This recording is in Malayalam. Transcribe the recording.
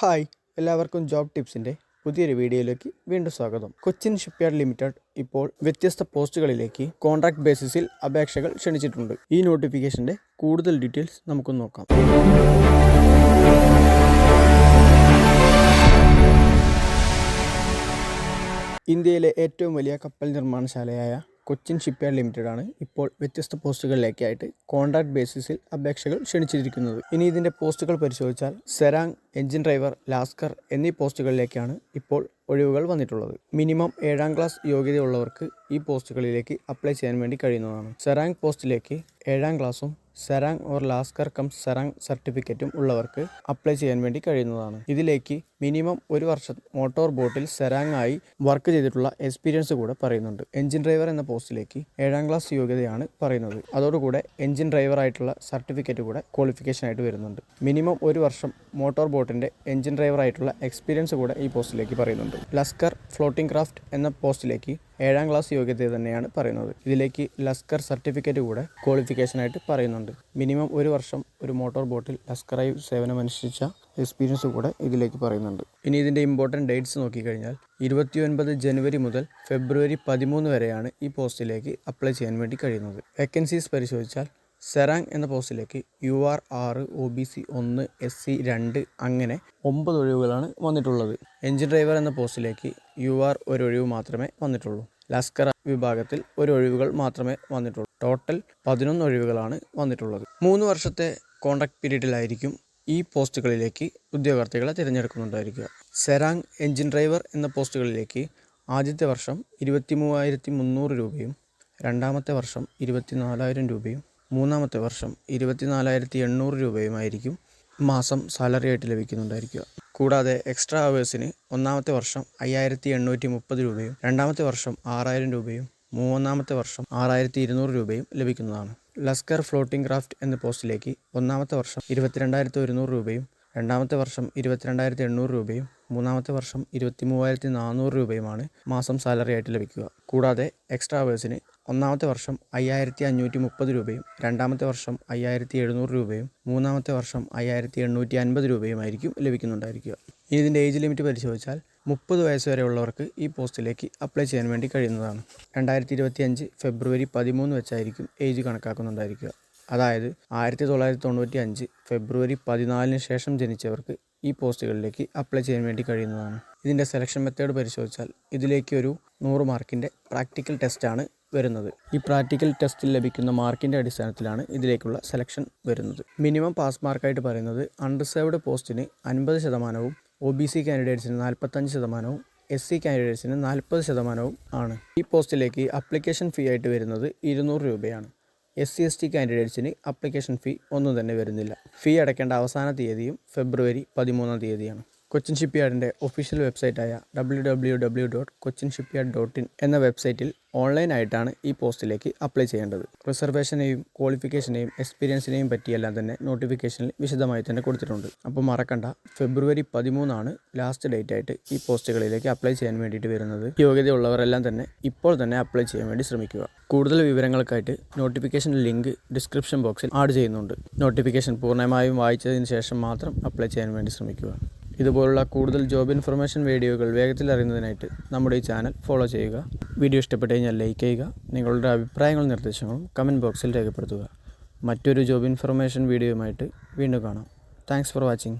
ഹായ് എല്ലാവർക്കും ജോബ് ടിപ്സിന്റെ പുതിയൊരു വീഡിയോയിലേക്ക് വീണ്ടും സ്വാഗതം. കൊച്ചിൻ ഷിപ്പ്യാർഡ് ലിമിറ്റഡ് ഇപ്പോൾ വ്യത്യസ്ത പോസ്റ്റുകളിലേക്ക് കോൺട്രാക്ട് ബേസിസിൽ അപേക്ഷകൾ ക്ഷണിച്ചിട്ടുണ്ട്. ഈ നോട്ടിഫിക്കേഷന്റെ കൂടുതൽ ഡീറ്റെയിൽസ് നമുക്കൊന്ന് നോക്കാം. ഇന്ത്യയിലെ ഏറ്റവും വലിയ കപ്പൽ നിർമ്മാണശാലയായ കൊച്ചിൻ ഷിപ്പ്യാർഡ് ലിമിറ്റഡ് ആണ് ഇപ്പോൾ വ്യത്യസ്ത പോസ്റ്റുകളിലേക്കായിട്ട് കോൺട്രാക്ട് ബേസിസിൽ അപേക്ഷകൾ ക്ഷണിച്ചിരിക്കുന്നത്. ഇനി ഇതിന്റെ പോസ്റ്റുകൾ പരിശോധിച്ചാൽ സെറാങ് എഞ്ചിൻ ഡ്രൈവർ ലാസ്കർ എന്നീ പോസ്റ്റുകളിലേക്കാണ് ഇപ്പോൾ ഒഴിവുകൾ വന്നിട്ടുള്ളത്. മിനിമം ഏഴാം ക്ലാസ് യോഗ്യതയുള്ളവർക്ക് ഈ പോസ്റ്റുകളിലേക്ക് അപ്ലൈ ചെയ്യാൻ വേണ്ടി കഴിയുന്നതാണ്. സെറാങ് പോസ്റ്റിലേക്ക് ഏഴാം ക്ലാസ്സും സെറാങ് ഓർ ലാസ്കർ കം സെറാങ് സർട്ടിഫിക്കറ്റും ഉള്ളവർക്ക് അപ്ലൈ ചെയ്യാൻ വേണ്ടി കഴിയുന്നതാണ്. ഇതിലേക്ക് മിനിമം ഒരു വർഷം മോട്ടോർ ബോട്ടിൽ സെറാങ് ആയി വർക്ക് ചെയ്തിട്ടുള്ള എക്സ്പീരിയൻസ് കൂടെ പറയുന്നുണ്ട്. എഞ്ചിൻ ഡ്രൈവർ എന്ന പോസ്റ്റിലേക്ക് ഏഴാം ക്ലാസ് യോഗ്യതയാണ് പറയുന്നത്. അതോടുകൂടെ എഞ്ചിൻ ഡ്രൈവർ ആയിട്ടുള്ള സർട്ടിഫിക്കറ്റ് കൂടെ ക്വാളിഫിക്കേഷൻ ആയിട്ട് വരുന്നുണ്ട്. മിനിമം ഒരു വർഷം മോട്ടോർ ബോട്ടിന്റെ എഞ്ചിൻ ഡ്രൈവർ ആയിട്ടുള്ള എക്സ്പീരിയൻസ് കൂടെ ഈ പോസ്റ്റിലേക്ക് പറയുന്നുണ്ട്. ലസ്കർ ഫ്ലോട്ടിംഗ് ക്രാഫ്റ്റ് എന്ന പോസ്റ്റിലേക്ക് ഏഴാം ക്ലാസ് യോഗ്യത തന്നെയാണ് പറയുന്നത്. ഇതിലേക്ക് ലസ്കർ സർട്ടിഫിക്കറ്റ് കൂടെ ക്വാളിഫിക്കേഷനായിട്ട് പറയുന്നുണ്ട്. മിനിമം ഒരു വർഷം ഒരു മോട്ടോർ ബോട്ടിൽ ലസ്കറായി സേവനമനുഷ്ഠിച്ച എക്സ്പീരിയൻസ് കൂടെ ഇതിലേക്ക് പറയുന്നുണ്ട്. ഇനി ഇതിന്റെ ഇമ്പോർട്ടന്റ് ഡേറ്റ്സ് നോക്കിക്കഴിഞ്ഞാൽ ഇരുപത്തിയൊൻപത് ജനുവരി മുതൽ ഫെബ്രുവരി പതിമൂന്ന് വരെയാണ് ഈ പോസ്റ്റിലേക്ക് അപ്ലൈ ചെയ്യാൻ വേണ്ടി കഴിയുന്നത്. വേക്കൻസീസ് പരിശോധിച്ചാൽ സെറാങ് എന്ന പോസ്റ്റിലേക്ക് യു ആർ ആറ് ഒ ബി സി ഒന്ന് എസ് സി രണ്ട് അങ്ങനെ ഒമ്പത് ഒഴിവുകളാണ് വന്നിട്ടുള്ളത്. എഞ്ചിൻ ഡ്രൈവർ എന്ന പോസ്റ്റിലേക്ക് യു ആർ ഒരു ഒഴിവ് മാത്രമേ വന്നിട്ടുള്ളൂ. ലസ്കർ വിഭാഗത്തിൽ ഒരു ഒഴിവുകൾ മാത്രമേ വന്നിട്ടുള്ളൂ. ടോട്ടൽ പതിനൊന്ന് ഒഴിവുകളാണ് വന്നിട്ടുള്ളത്. മൂന്ന് വർഷത്തെ കോൺട്രാക്ട് പീരീഡിലായിരിക്കും ഈ പോസ്റ്റുകളിലേക്ക് ഉദ്യോഗാർത്ഥികളെ തിരഞ്ഞെടുക്കുന്നുണ്ടായിരിക്കുക. സെറാങ് എഞ്ചിൻ ഡ്രൈവർ എന്ന പോസ്റ്റുകളിലേക്ക് ആദ്യത്തെ വർഷം ഇരുപത്തി മൂവായിരത്തി മുന്നൂറ് രൂപയും രണ്ടാമത്തെ വർഷം ഇരുപത്തി നാലായിരം രൂപയും മൂന്നാമത്തെ വർഷം ഇരുപത്തിനാലായിരത്തി എണ്ണൂറ് രൂപയുമായിരിക്കും മാസം സാലറി ആയിട്ട് ലഭിക്കുന്നുണ്ടായിരിക്കുക. കൂടാതെ എക്സ്ട്രാ അവേഴ്സിന് ഒന്നാമത്തെ വർഷം അയ്യായിരത്തി എണ്ണൂറ്റി മുപ്പത് രൂപയും രണ്ടാമത്തെ വർഷം ആറായിരം രൂപയും മൂന്നാമത്തെ വർഷം ആറായിരത്തി ഇരുന്നൂറ് രൂപയും ലഭിക്കുന്നതാണ്. ലസ്കർ ഫ്ലോട്ടിംഗ് ക്രാഫ്റ്റ് എന്ന പോസ്റ്റിലേക്ക് ഒന്നാമത്തെ വർഷം ഇരുപത്തിരണ്ടായിരത്തി ഒരുന്നൂറ് രൂപയും രണ്ടാമത്തെ വർഷം ഇരുപത്തിരണ്ടായിരത്തി എണ്ണൂറ് രൂപയും മൂന്നാമത്തെ വർഷം ഇരുപത്തി മൂവായിരത്തി നാനൂറ് രൂപയുമാണ് മാസം സാലറി ആയിട്ട് ലഭിക്കുക. കൂടാതെ എക്സ്ട്രാ അവേഴ്സിന് ഒന്നാമത്തെ വർഷം അയ്യായിരത്തി അഞ്ഞൂറ്റി മുപ്പത് രൂപയും രണ്ടാമത്തെ വർഷം അയ്യായിരത്തി എഴുന്നൂറ് രൂപയും മൂന്നാമത്തെ വർഷം അയ്യായിരത്തി എണ്ണൂറ്റി അൻപത് രൂപയുമായിരിക്കും ലഭിക്കുന്നുണ്ടായിരിക്കുക. ഇനി ഇതിന്റെ ഏജ് ലിമിറ്റ് പരിശോധിച്ചാൽ മുപ്പത് വയസ്സ് വരെയുള്ളവർക്ക് ഈ പോസ്റ്റിലേക്ക് അപ്ലൈ ചെയ്യാൻ വേണ്ടി കഴിയുന്നതാണ്. രണ്ടായിരത്തി ഇരുപത്തി അഞ്ച് ഫെബ്രുവരി പതിമൂന്ന് വെച്ചായിരിക്കും ഏജ് കണക്കാക്കുന്നുണ്ടായിരിക്കുക. അതായത് ആയിരത്തി തൊള്ളായിരത്തി തൊണ്ണൂറ്റി അഞ്ച് ഫെബ്രുവരി പതിനാലിന് ശേഷം ജനിച്ചവർക്ക് ഈ പോസ്റ്റുകളിലേക്ക് അപ്ലൈ ചെയ്യാൻ വേണ്ടി കഴിയുന്നതാണ്. ഇതിന്റെ സെലക്ഷൻ മെത്തേഡ് പരിശോധിച്ചാൽ ഇതിലേക്ക് ഒരു നൂറ് മാർക്കിന്റെ പ്രാക്ടിക്കൽ ടെസ്റ്റാണ് വരുന്നത്. ഈ പ്രാക്ടിക്കൽ ടെസ്റ്റിൽ ലഭിക്കുന്ന മാർക്കിന്റെ അടിസ്ഥാനത്തിലാണ് ഇതിലേക്കുള്ള സെലക്ഷൻ വരുന്നത്. മിനിമം പാസ് മാർക്കായിട്ട് പറയുന്നത് അൺറിസേർവ്ഡ് പോസ്റ്റിന് അൻപത് ശതമാനവും ഒ ബി സി കാൻഡിഡേറ്റ്സിന് നാൽപ്പത്തഞ്ച് ശതമാനവും എസ് സി കാൻഡിഡേറ്റ്സിന് നാൽപ്പത് ശതമാനവും ആണ്. ഈ പോസ്റ്റിലേക്ക് അപ്ലിക്കേഷൻ ഫീ ആയിട്ട് വരുന്നത് ഇരുന്നൂറ് രൂപയാണ്. എസ് സി എസ് ടി കാൻഡിഡേറ്റ്സിന് അപ്ലിക്കേഷൻ ഫീ ഒന്നും തന്നെ വരുന്നില്ല. ഫീ അടയ്ക്കേണ്ട അവസാന തീയതിയും ഫെബ്രുവരി പതിമൂന്നാം തീയതിയാണ്. കൊച്ചിൻ ഷിപ്പ്യാർഡിന്റെ official വെബ്സൈറ്റായ W W W dot Cochin shipyard dot in എന്ന വെബ്സൈറ്റിൽ ഓൺലൈനായിട്ടാണ് ഈ പോസ്റ്റിലേക്ക് അപ്ലൈ ചെയ്യേണ്ടത്. റിസർവേഷനെയും ക്വാളിഫിക്കേഷനെയും എക്സ്പീരിയൻസിനെയും പറ്റിയെല്ലാം തന്നെ നോട്ടിഫിക്കേഷനിൽ വിശദമായി തന്നെ കൊടുത്തിട്ടുണ്ട്. അപ്പോൾ മറക്കണ്ട ഫെബ്രുവരി പതിമൂന്നാണ് ലാസ്റ്റ് ഡേറ്റ് ആയിട്ട് ഈ പോസ്റ്റുകളിലേക്ക് അപ്ലൈ ചെയ്യാൻ വേണ്ടിയിട്ട് വരുന്നത്. യോഗ്യതയുള്ളവരെല്ലാം തന്നെ ഇപ്പോൾ തന്നെ അപ്ലൈ ചെയ്യാൻ വേണ്ടി ശ്രമിക്കുക. കൂടുതൽ വിവരങ്ങൾക്കായിട്ട് നോട്ടിഫിക്കേഷൻ ലിങ്ക് ഡിസ്ക്രിപ്ഷൻ ബോക്സിൽ ആഡ് ചെയ്യുന്നുണ്ട്. നോട്ടിഫിക്കേഷൻ പൂർണമായും വായിച്ചതിന് ശേഷം മാത്രം അപ്ലൈ ചെയ്യാൻ വേണ്ടി ശ്രമിക്കുക. ഇതുപോലുള്ള കൂടുതൽ ജോബ് ഇൻഫർമേഷൻ വീഡിയോകൾ വേഗത്തിൽ അറിയുന്നതിനായിട്ട് നമ്മുടെ ഈ ചാനൽ ഫോളോ ചെയ്യുക. വീഡിയോ ഇഷ്ടപ്പെട്ട് കഴിഞ്ഞാൽ ലൈക്ക് ചെയ്യുക. നിങ്ങളുടെ അഭിപ്രായങ്ങളും നിർദ്ദേശങ്ങളും കമന്റ് ബോക്സിൽ രേഖപ്പെടുത്തുക. മറ്റൊരു ജോബ് ഇൻഫർമേഷൻ വീഡിയോയുമായിട്ട് വീണ്ടും കാണാം. Thanks for watching.